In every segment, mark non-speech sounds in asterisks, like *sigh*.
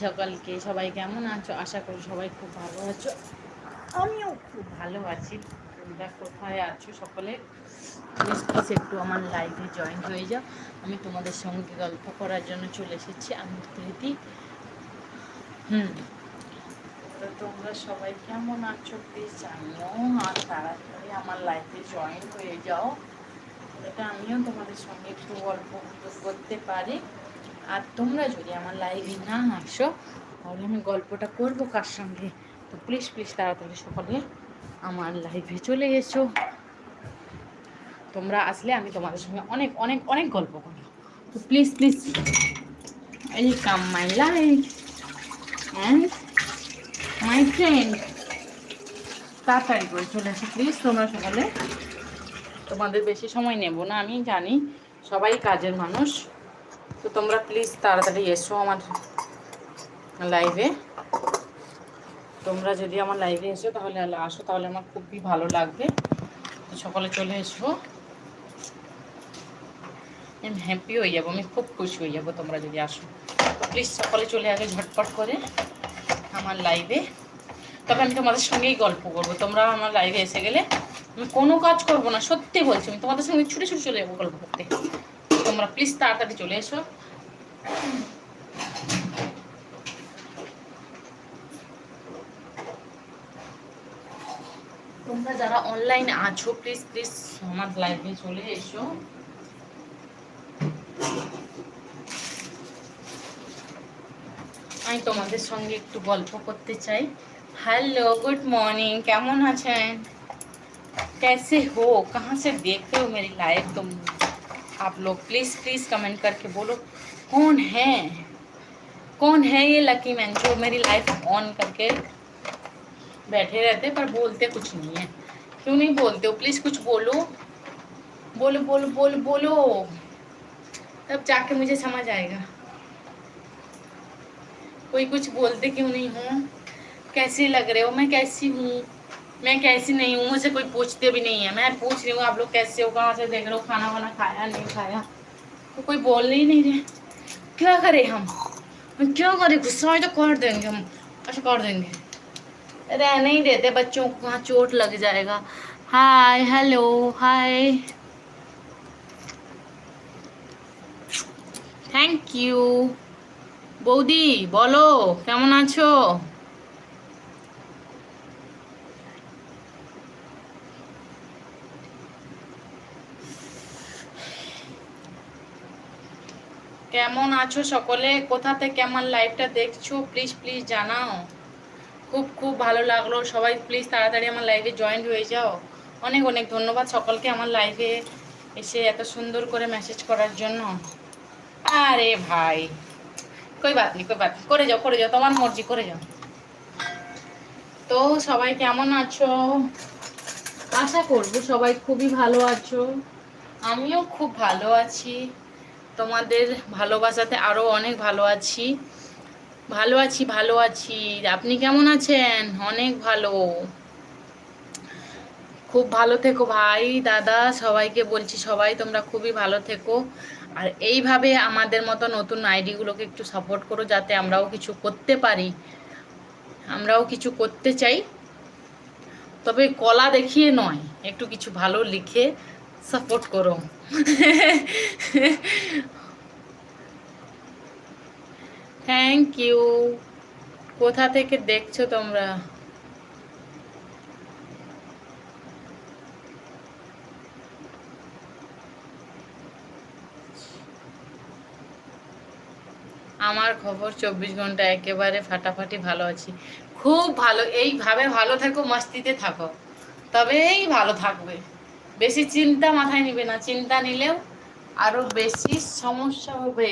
সকালকে। সবাই কেমন আছো? আশা করি সবাই খুব ভালো আছো। আমিও খুব ভালো আছি। তোমরা কোথায় আছো সকলে? প্লিজ একটু আমার লাইভে জয়েন হয়ে যাও। আমি তোমাদের সঙ্গে গল্প করার জন্য চলে এসেছি। আমি প্রীতি। হুম। তোমরা সবাই কেমন আছো? প্লিজ জানিও আর তাড়াতাড়ি আমার লাইফে জয়েন হয়ে যাও। এটা আমিও তোমাদের সঙ্গে একটু গল্প করতে পারি। আর তোমরা যদি আমার লাইভে না আসো, তাহলে আমি গল্পটা করব কার সঙ্গে? তো প্লিজ প্লিজ তাড়াতাড়ি সকলে আমার লাইভে চলে এসো। তোমরা আসলে আমি তোমাদের সঙ্গে অনেক অনেক অনেক গল্প করব। তো please please welcome my life and my friend তাড়াতাড়ি করে চলে আসো প্লিজ তোমরা সকালে। তোমাদের বেশি সময় নেব না, আমি জানি সবাই কাজের মানুষ। তো তোমরা প্লিজ তাড়াতাড়ি এসো আমার লাইভে তোমরা যদি আমার লাইভে এসো তাহলে আসো তাহলে আমার খুবই ভালো লাগবে। সকালে চলে এসো। আমি হ্যাপি হয়ে যাব, আমি খুব খুশি হয়ে যাব তোমরা যদি আসো। প্লিজ সকালে চলে আগে ঝটপট করে আমার লাইভে তবে আমি তোমাদের সঙ্গেই গল্প করব। তোমরা আমার লাইভে এসে গেলে আমি কোনো কাজ করব না, সত্যি বলছি, আমি তোমাদের সঙ্গে ছুটে ছুটে চলে যাব গল্প করতে। তোমরা প্লিজ তাড়াতাড়ি চলে এসো তোমরা যারা অনলাইনে আছো প্লিজ প্লিজ আমার লাইভে চলে এসো আমি তোমাদের সঙ্গে একটু গল্প করতে চাই हेलो गुड मॉर्निंग কেমন আছেন कैसे हो कहाँ से देख रहे हो मेरी लाइव तुम आप लोग प्लीज़ प्लीज़ कमेंट करके बोलो, कौन है? कौन है ये लकी मैन जो मेरी लाइफ ऑन करके बैठे रहते पर बोलते कुछ नहीं है? क्यों नहीं बोलते हो? प्लीज़ कुछ बोलो। बोलो बोलो बोलो बोलो। तब जाके मुझे समझ आएगा। कोई कुछ बोलते क्यों नहीं हो? कैसे लग रहे हो? मैं कैसी हूँ? मैं कैसी नहीं हूँ मुझे कोई पूछते भी नहीं है मैं पूछ रही हूँ आप लोग कैसे हो कहाँ से देख रहे हो खाना वाना खाया नहीं खाया तो कोई बोल ही नहीं रहे क्या करें हम हम क्या करें गुस्सा तो कर देंगे हम ऐसा कर देंगे रह नहीं देते बच्चों को कहाँ चोट लग जाएगा hi hello hi thank you বৌদি বলো কেমন আছো কেমন আছো সকলে? কোথা থেকে আমার লাইভটা দেখছ? প্লিজ প্লিজ জানাও। খুব খুব ভালো লাগল। সবাই প্লিজ তাড়াতাড়ি আমার লাইভে জয়েন হয়ে যাও। অনেক অনেক ধন্যবাদ সকলকে আমার লাইভে এসে এত সুন্দর করে মেসেজ করার জন্য। আরে ভাই, কই বাত নেই কই বাত। করে যাও করে যাও, তোমার মর্জি, করে যাও। তো সবাই কেমন আছো? আশা করব সবাই খুবই ভালো আছো। আমিও খুব ভালো আছি। তোমাদের ভালোবাসাতে আরও অনেক ভালো আছি। ভালো আছি ভালো আছি। আপনি কেমন আছেন? অনেক ভালো। খুব ভালো থেকো ভাই, দাদা, সবাইকে বলছি সবাই তোমরা খুবই ভালো থেকো। আর এইভাবে আমাদের মতো নতুন আইডিগুলোকে একটু সাপোর্ট করো যাতে আমরাও কিছু করতে পারি। আমরাও কিছু করতে চাই। তবে কলা দেখিয়ে নয়, একটু কিছু ভালো লিখে সাপোর্ট করো। থ্যাংক ইউ কোথা থেকে দেখছ তোমরা? আমার খবর চব্বিশ ঘণ্টা একেবারে ফাটাফাটি ভালো আছি। খুব ভালো, এইভাবে ভালো থাকো, মস্তিতে থাকো। তবেই ভালো থাকবে। বেশি চিন্তা মাথায় নিবে না চিন্তা নিলেও আরো বেশি সমস্যা হবে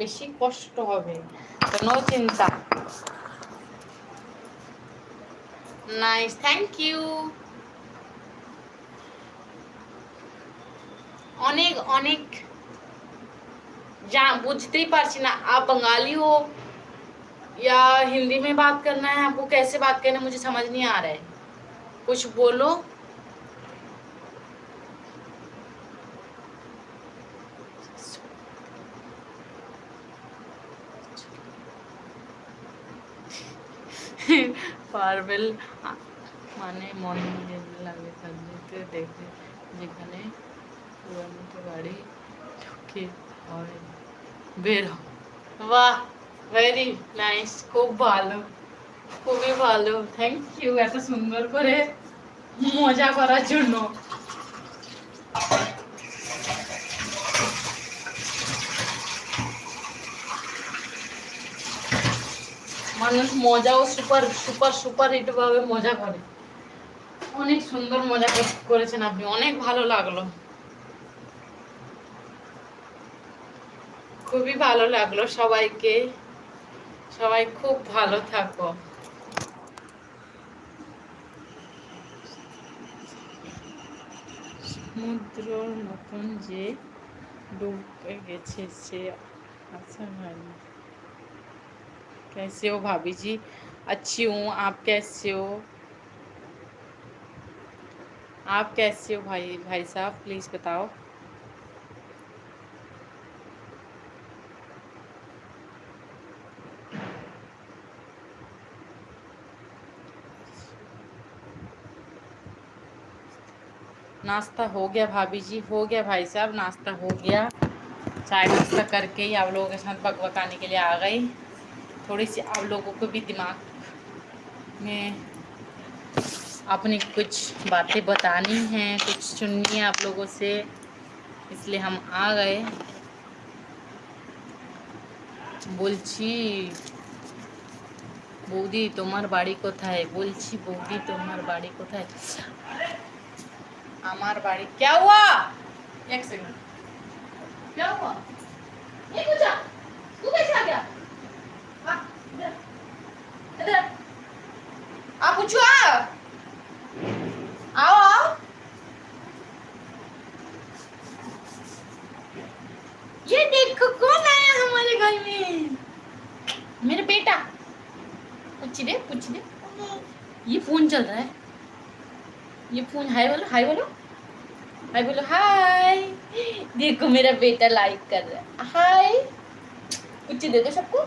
বেশি কষ্ট হবে তো নো চিন্তা নাইস থ্যাংক ইউ অনেক অনেক जा बुझते ही पारसी ना आप बंगाली हो या हिंदी में बात करना है आपको कैसे बात करना है, मुझे समझ नहीं आ रहा है कुछ बोलो পারবেল আ- মানে মন লাগে তাদেরকে দেখে যেখানে পুরানো গাড়ি ঢুকে হয় বের হয়। বাহ ভেরি নাইস খুব ভালো খুবই ভালো থ্যাংক ইউ এত সুন্দর করে মজা করার জন্য মানুষ মজাও সুপার সুপার সুপার হিট ভাবে মজা করে। অনেক সুন্দর মজা করেছেন আপনি, অনেক ভালো লাগল। খুবই ভালো লাগল সবাইকে। সবাই খুব ভালো থাকো। সমুদ্রর মতন যে ডুবে গেছে সে হয়নি कैसे हो भाभी जी? अच्छी हूँ, आप कैसे हो? आप कैसे हो भाई भाई साहब? प्लीज़ बताओ। नाश्ता हो गया भाभी जी, हो गया भाई साहब, नाश्ता हो गया। चाय नाश्ता करके ही आप लोगों के साथ बकबकाने के लिए आ गई। थोड़ी सी आप लोगों को भी दिमाग में अपनी कुछ बातें बतानी हैं कुछ सुननी है आप लोगों से इसलिए हम आ गए বলছি বৌদি তোমার বাড়ি কোথায় বলছি বৌদি তোমার বাড়ি কোথায় আমার বাড়ি क्या हुआ एक सेकंड क्या हुआ ये पूछा तू कैसे देखो मेरा बेटा लाइक कर रहा है हाय कुछ दे दो सबको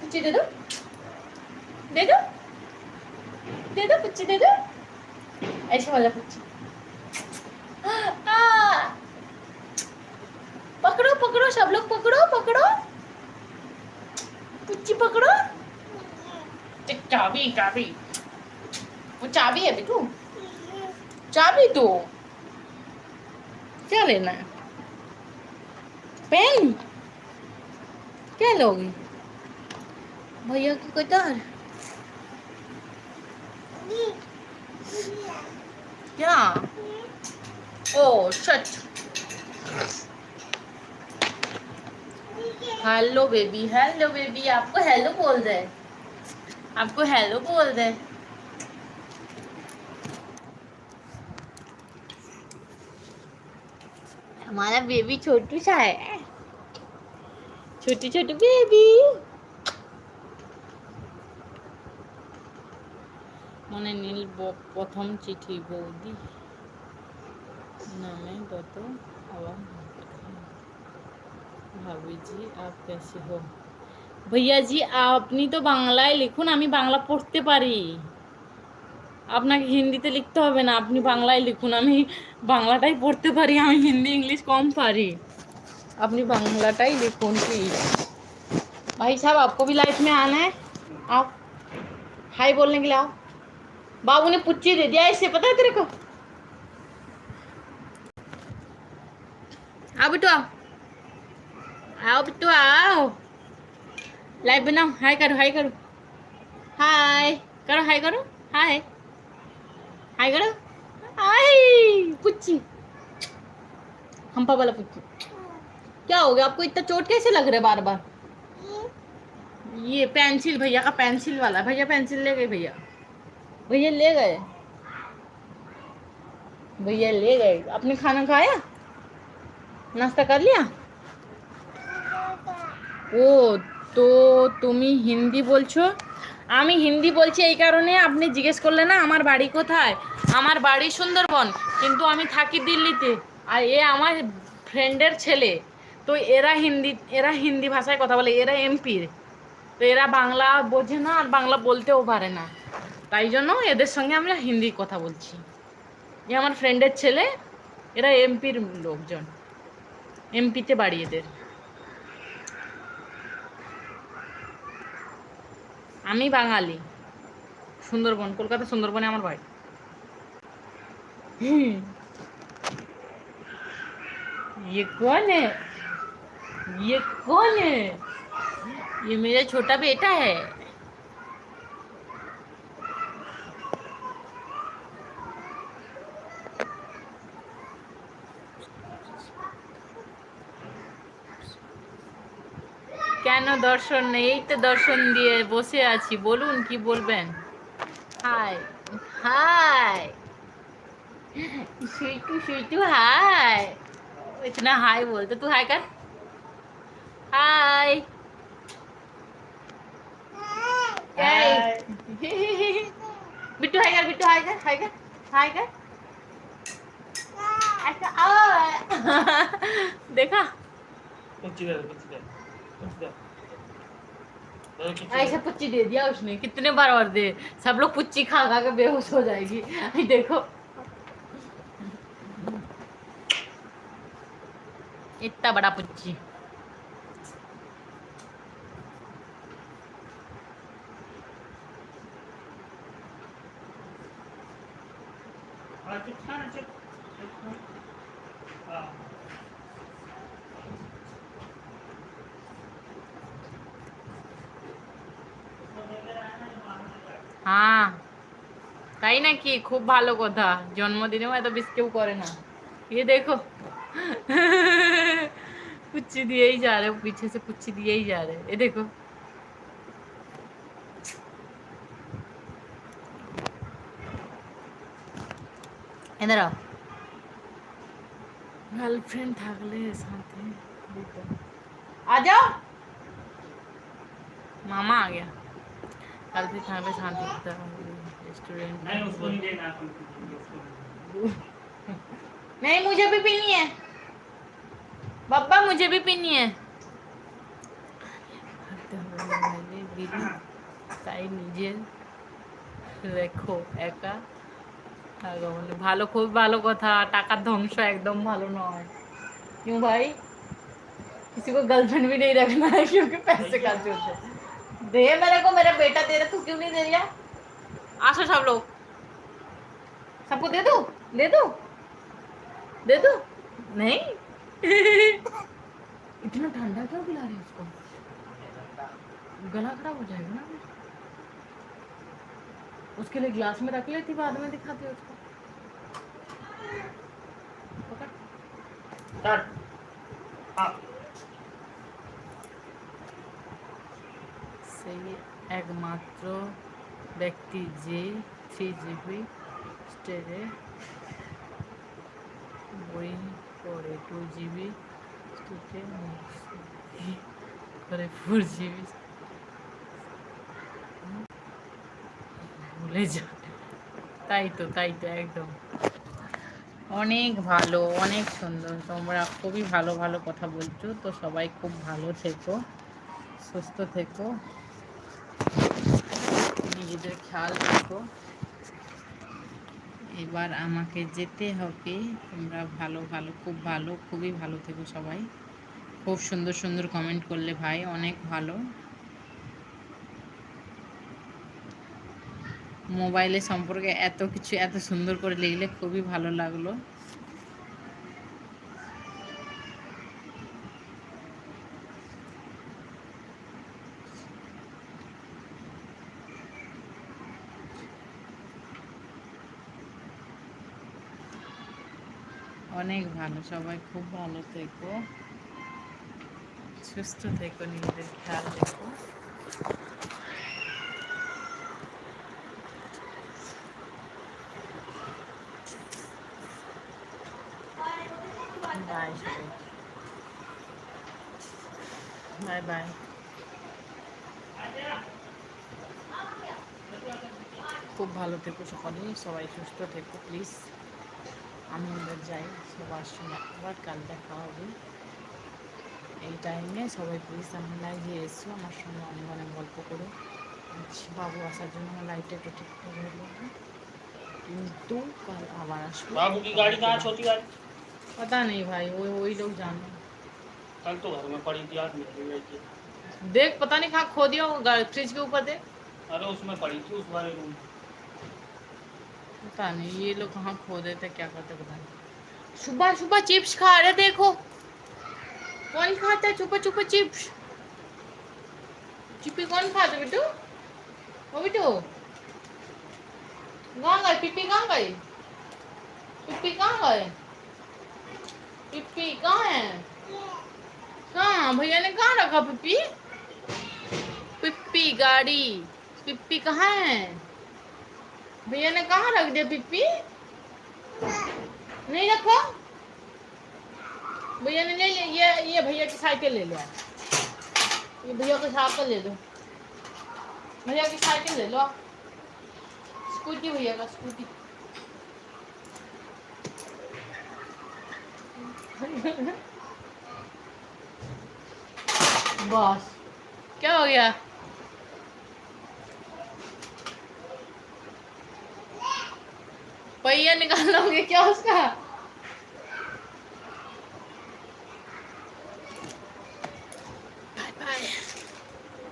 कुछ दे दो दे दो दे दो कुछ दे दो ऐसे वाला कुछ आ, पकड़ो पकड़ो सब लोग पकड़ो पकड़ो कुछ पकड़ो चाबी चाबी वो चाबी है बिटू चाबी दो क्या लेना है पेन? क्या लोगी? भैया की कतार क्या? ओ, सच। हेलो बेबी हेलो बेबी आपको हेलो बोल दे आपको हेलो बोल दे हमारा बेबी छोटू सा है छोटू छोटू बेबी মনে নীল ব- প্রথম চিঠি বৌদি নামে গত হওয়া ভাবি জি আপ कैसे हो भैया जी আপনি তো বাংলায় লিখুন আমি বাংলা পড়তে পারি আপনাকে হিন্দিতে লিখতে হবে না আপনি বাংলায় লিখুন আমি বাংলাটাই পড়তে পারি আমি হিন্দি इंग्लिश कम पारी अपनी बांग्लाटाई लिखून प्लीज भाई साहब आपको भी लाइफ में आना है आओ हाय बोलने के लिए आओ बाबू ने पुच्ची दे दिया इससे पता है तेरे को आओ बिट्टू आओ आओ बिट्टू आओ लाइव बनाओ हाय करो हाय करो हाय करो हाय करो हाय हाय करो हाय पुच्ची हम्पा वाला पुच्ची क्या हो गया आपको इतना चोट कैसे लग रहा है बार बार ये पेंसिल भैया का पेंसिल वाला भैया पेंसिल ले गए भैया भैया ले गए भैया ले गए आपने खाना खाया नाश्ता कर लिया ও তো তুমি হিন্দি বলছো আমি হিন্দি বলছি এই কারণে আপনি জিজ্ঞেস করলে না, আমার বাড়ি কোথায়? আমার বাড়ি সুন্দরবন, কিন্তু আমি থাকি দিল্লিতে। আর এ আমার ফ্রেন্ডের ছেলে। তো এরা হিন্দি এরা হিন্দি ভাষায় কথা বলে, এরা এমপির। তো এরা বাংলা বোঝে না, আর বাংলা বলতেও পারে না। তাই জন্য এদের সঙ্গে আমরা হিন্দি কথা বলছি। এ আমার ফ্রেন্ডের ছেলে, এরা এমপির লোকজন। এমপিতে বাড়ি এদের। আমি বাঙালি সুন্দরবন কলকাতা সুন্দরবনে আমার বাড়ি ये कौन है ये कौन है ये मेरा छोटा बेटा है কেন দর্শন নেই এই তো দর্শন দিয়ে বসে আছি বলুন কি বলবেন হাই হাই सुइटू सुइटू हाय इतना हाय बोलते तू हाय कर हाय बिट्टू हाय कर बिट्टू हाय कर हाय कर हाय कर ऐसा आओ देखा कुछ दे ऐसा पुच्ची दे दिया उसने। कितने बार और दे। सब लोग पुच्ची खा खा के बेहोश हो जाएगी। देखो। इतना बड़ा पुच्ची। হ্যাঁ তাই নাকি খুব ভালো কথা জন্মদিনেও এত বেশি কেউ করে না ये देखो पुच्ची दिए ही जा रहे पीछे से पुच्ची दिए ही जा रहे ये देखो इधर आओ গার্লফ্রেন্ড থাকলে সাথে দিত। आ जाओ मामा आ गया গার্লফ্রেন্ড থাকলে শান্তি দিতে रेस्टोरेंट नहीं उसको नहीं देना उसको नहीं मुझे भी पीनी है पापा मुझे भी पीनी है দিদি তাই নিজে রেখো একা থাকো বলে ভালো খুব ভালো কথা টাকার ধ্বংস একদম ভালো নয় क्यों भाई किसी को गर्लफ्रेंड भी नहीं रखना है क्योंकि पैसे खर्च होते हैं। दे मेरे को मेरा बेटा दे रहा तू क्यों नहीं दे रहा आशो सब लोग। सबको दे दो दे दो दे दो। नहीं। *laughs* इतना ठंडा क्यों पिला रही है उसको? गला खराब हो जाएगा ना उसके लिए ग्लास में रख लेती बाद में दिखाती उसको। पकड़। সেই একমাত্র ব্যক্তি যে থ্রি জিবি স্টেজে বই পড়ে টু জিবি স্টেজে করে ফোর জিবি ভুলে যা। তাই তো তাই তো, একদম। অনেক ভালো, অনেক সুন্দর। তোমরা খুবই ভালো ভালো কথা বলছো। তো সবাই খুব ভালো থেকো, সুস্থ থেকো। নিজেদের খেয়াল রাখো। এবার আমাকে যেতে হবে। তোমরা ভালো ভালো, খুব ভালো, খুবই ভালো থেকো সবাই। খুব সুন্দর সুন্দর কমেন্ট করলে ভাই, অনেক ভালো। মোবাইলের সম্পর্কে এত কিছু এত সুন্দর করে লিখলে খুবই ভালো লাগল। অনেক ভালো, সবাই খুব ভালো থেকো। সুস্থ থেকো, নিজেদের খেয়াল রেখো। বাই বাই বাই খুব ভালো থেকো সকলেই সবাই সুস্থ থেকো প্লিজ আমি এবার যাই সবার সঙ্গে আবার কাল দেখা হবে এই টাইমে সবাই প্লিজ আমার লাইভে এসো আমার সঙ্গে অনেক অনেক গল্প করো আচ্ছা, বাবু আসার জন্য আমার লাইভটা একটু ঠিক করে হলো না। কিন্তু কাল আবার আসবো बाबू की गाड़ी कहाँ है? छोटी गाड़ी पता नहीं भाई वो वही लोग जाने कल तो घर में पड़ी थी आज मिल गई थी देख पता नहीं कहाँ खो दिया होगा फ्रिज के ऊपर देख अरे उसमें पड़ी थी उस वाले रूम पता नहीं, ये लोग कहाँ खो देते, क्या करते पता नहीं। सुबह सुबह चिप्स खा रहे, देखो। कौन खाता है? चुपा चुपा चिप्स। चिप्पी कौन खाता बेटू? ओ बेटू। कहाँ गए पिप्पी कहाँ गए पिप्पी कहाँ गए पिप्पी कहाँ है? कहाँ? भैया ने कहाँ रखा पिप्पी? पिप्पी गाड़ी। पिप्पी कहाँ है? भैया ने कहा रख दिया पिप्पी नहीं रखो? भैया ने ले ये ये भैया की साइकिल ले लिया। ये भैया की साइकिल ले लो भैया की साइकिल ले लो। स्कूटी भैया का, स्कूटी। *laughs* बस। क्या हो गया? पहिया निकाल लोगे क्या उसका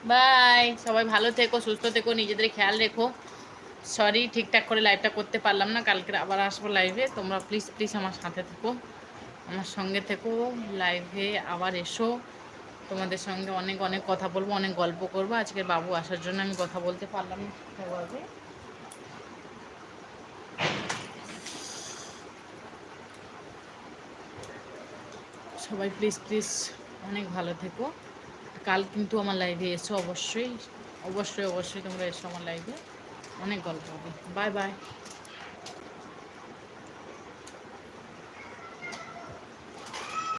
বাই সবাই ভালো থেকো সুস্থ থেকো নিজেদের খেয়াল রেখো সরি ঠিকঠাক করে লাইভটা করতে পারলাম না কালকে আবার আসবো লাইভে তোমরা প্লিজ প্লিজ আমার সাথে থেকো আমার সঙ্গে থেকো লাইভে আবার এসো তোমাদের সঙ্গে অনেক অনেক কথা বলবো অনেক গল্প করবো আজকের বাবু আসার জন্য আমি কথা বলতে পারলাম না ঠিকঠাকভাবে সবাই প্লিজ প্লিজ অনেক ভালো থেকো। কাল কিন্তু আমার লাইভে এসো অবশ্যই। অবশ্যই অবশ্যই তোমরা এসো আমার লাইভে অনেক গল্প হবে। Bye bye